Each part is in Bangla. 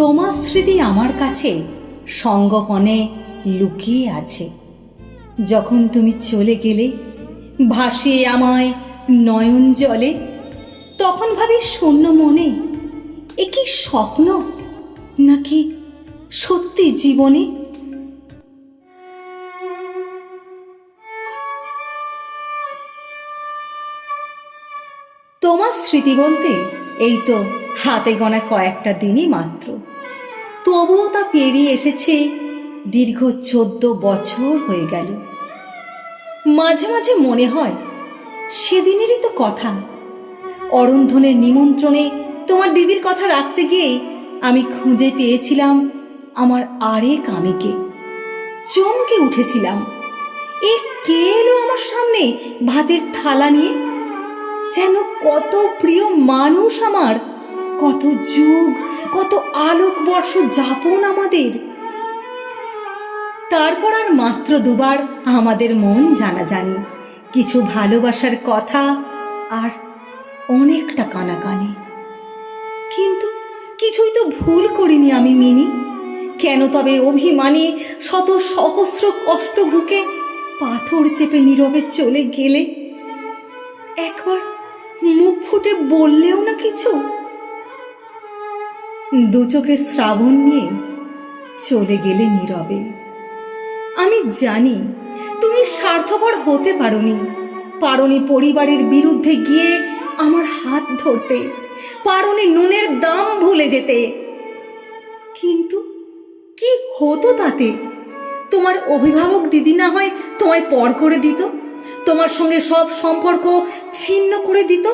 তোমার স্মৃতি আমার কাছে সঙ্গপনে লুকিয়ে আছে। যখন তুমি চলে গেলে, ভাসিয়ে আমায় নয়ন জলে, তখন ভাবি শূন্য মনে এ কি স্বপ্ন নাকি সত্যি জীবনে? তোমার স্মৃতি বলতে এই তো হাতে গোনা কয়েকটা দিনই মাত্র। তবুও তা পেরিয়ে এসেছে। দীর্ঘ চোদ্দ বছর হয়ে গেল। মাঝে মাঝে মনে হয়, সেদিনেরই তো কথা। অরন্ধনের নিমন্ত্রণে তোমার দিদির কথা রাখতে গিয়ে আমি খুঁজে পেয়েছিলাম আমার আরেক আমিকে। চমকে উঠেছিলাম। এ কে এলো আমার সামনে ভাতের থালা নিয়ে? যেন কত প্রিয় মানুষ আমার। কত যুগ, কত আলোকবর্ষ যাপন আমাদের। তারপর আর মাত্র দুবার আমাদের মন জানাজানি, কিছু ভালোবাসার কথা আর অনেকটা কানাকানি। কিন্তু কিছুই তো ভুল করিনি আমি, মিনি। কেন তবে অভিমানে শত সহস্র কষ্ট বুকে পাথর চেপে নীরবে চলে গেলে? একবার মুখ ফুটে বললেও না কিছু? দু চোখের শ্রাবণ নিয়ে চলে গেলে নীরবে। আমি জানি তুমি স্বার্থপর হতে পারোনি। পারোনি পরিবারের বিরুদ্ধে গিয়ে আমার হাত ধরতে। পারোনি নুনের দাম ভুলে যেতে। কিন্তু কি হতো তাতে? তোমার অভিভাবক দিদি না হয় তোমায় পর করে দিত? তোমার সঙ্গে সব সম্পর্ক ছিন্ন করে দিত?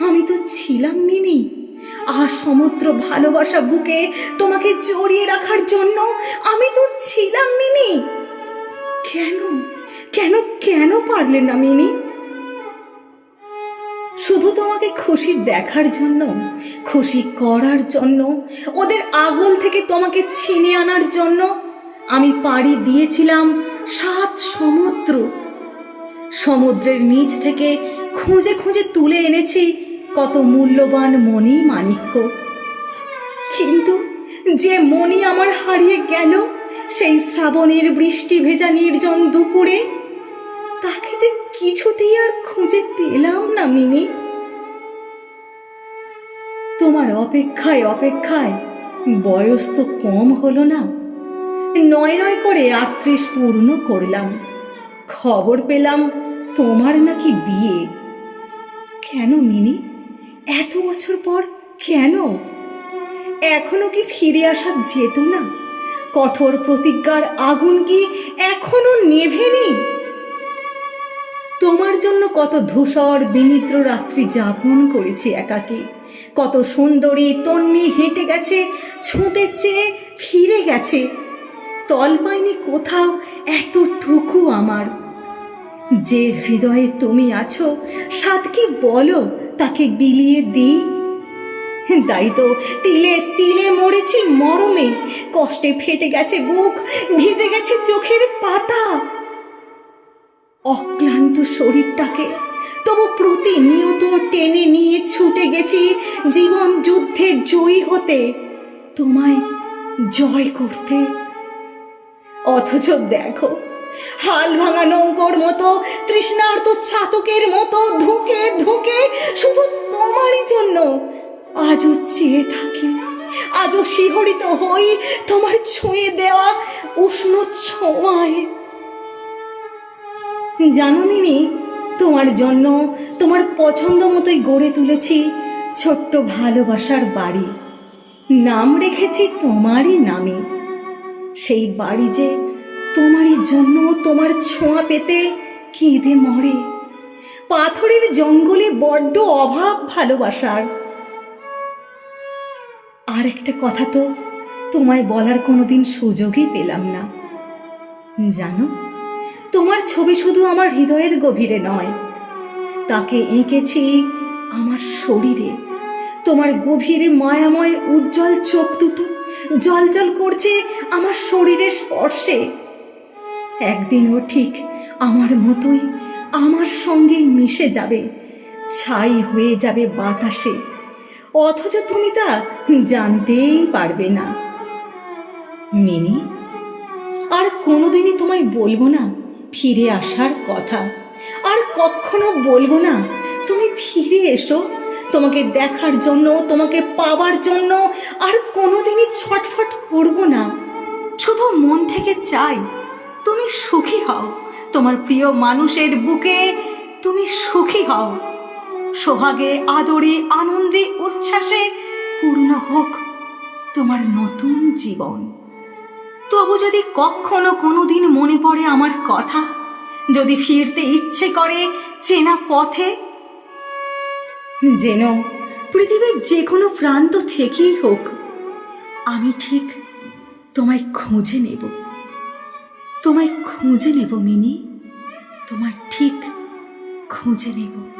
আমি তো ছিলাম মিনি আর সমুদ্র ভালোবাসা বুকে তোমাকে জড়িয়ে রাখার জন্য আমি তো ছিলাম, মিনি। কেন? কেন কেন পারলে না, মিনি? শুধু তোমাকে খুশি দেখার জন্য, খুশি করার জন্য, ওদের আগল থেকে তোমাকে ছিনিয়ে আনার জন্য আমি পাড়ি দিয়েছিলাম সাত সমুদ্র। সমুদ্রের নিচ থেকে খুঁজে খুঁজে তুলে এনেছি কত মূল্যবান মণি মাণিক্য। কিন্তু যে মণি আমার হারিয়ে গেল, সেই শ্রাবণের বৃষ্টি ভেজা নির্জন দুপুরে, তাকে যে কিছুতেই আর খুঁজে পেলাম না মিনি। তোমার অপেক্ষায় অপেক্ষায় বয়স তো কম হলো না। নয় নয় করে আটত্রিশ পূর্ণ করলাম। খবর পেলাম তোমার নাকি বিয়ে। কেন মিনি? এত বছর পর কেন? এখনও কি ফিরে আসা যেত না? কঠোর প্রতিজ্ঞার আগুন কি এখনও নেভেনি? তোমার জন্য কত ধূসর, বিনিদ্র রাত্রি যাপন করেছি একাকী। কত সুন্দরী তন্নি হেঁটে গেছে, ছুঁতে চেয়ে ফিরে গেছে। তল পায়নি কোথাও এতটুকু আমার। যে হৃদয়ে তুমি আছো, সাত কি বলো? তাকে বিলিয়ে দিই। তাই তো তিলে তিলে মরেছি মরমে। কষ্টে ফেটে গেছে বুক, ভিজে গেছে চোখের পাতা। অক্লান্ত শরীরটাকে তবু প্রতিনিয়ত টেনে নিয়ে ছুটে গেছি জীবন যুদ্ধে জয়ী হতে। তোমায় জয় করতে। অথচ দেখো, হাল ভাঙা নৌকোর মতো, তৃষ্ণার্ত ছাতকের মতো ধুকে ধুকে শুধু তোমারই জন্য আজও চেয়ে থাকি। আজও শিহরিত হই তোমার ছুঁয়ে দেওয়া উষ্ণ ছোঁয়ায়। জানো মিনি, তোমার জন্য, তোমার পছন্দ মতোই গড়ে তুলেছি ছোট্ট ভালোবাসার বাড়ি। নাম রেখেছি তোমারই নামে। সেই বাড়ি যে তোমারই জন্য তোমার ছোঁয়া পেতে কেঁদে মরে। পাথরের জঙ্গলে বড্ড অভাব ভালোবাসার। আর একটা কথা তো, তোমায় বলার কোনোদিন সুযোগই পেলাম না। জানো, তোমার ছবি শুধু আমার হৃদয়ের গভীরে নয়, তাকে এঁকেছি আমার শরীরে। তোমার গভীর মায়াময় উজ্জ্বল চোখ দুটো জল জল করছে আমার শরীরের স্পর্শে। একদিনও ঠিক আমার মতোই আমার সঙ্গে মিশে যাবে, ছাই হয়ে যাবে বাতাসে। অথচ তুমি তা জানতেই পারবে না। মিনি, আর কোনোদিনই তোমায় বলব না ফিরে আসার কথা। আর কখনো বলব না, তুমি ফিরে এসো, তোমাকে দেখার জন্য, তোমাকে পাওয়ার জন্য, আর কোনোদিনই ছটফট করব না। শুধু মন থেকে চাই তুমি সুখী হও। তোমার প্রিয় মানুষের বুকে তুমি সুখী হও। সোহাগে, আদরে, আনন্দে, উচ্ছ্বাসে পূর্ণ হোক তোমার নতুন জীবন। তবু যদি কখনো কোনোদিন মনে পড়ে আমার কথা, যদি ফিরতে ইচ্ছে করে চেনা পথে, যেন পৃথিবীর যে কোনো প্রান্ত থেকেই হোক, আমি ঠিক তোমায় খুঁজে নেব। তোমায় খুঁজে নেব মিনি। তোমায় ঠিক খুঁজে নেব।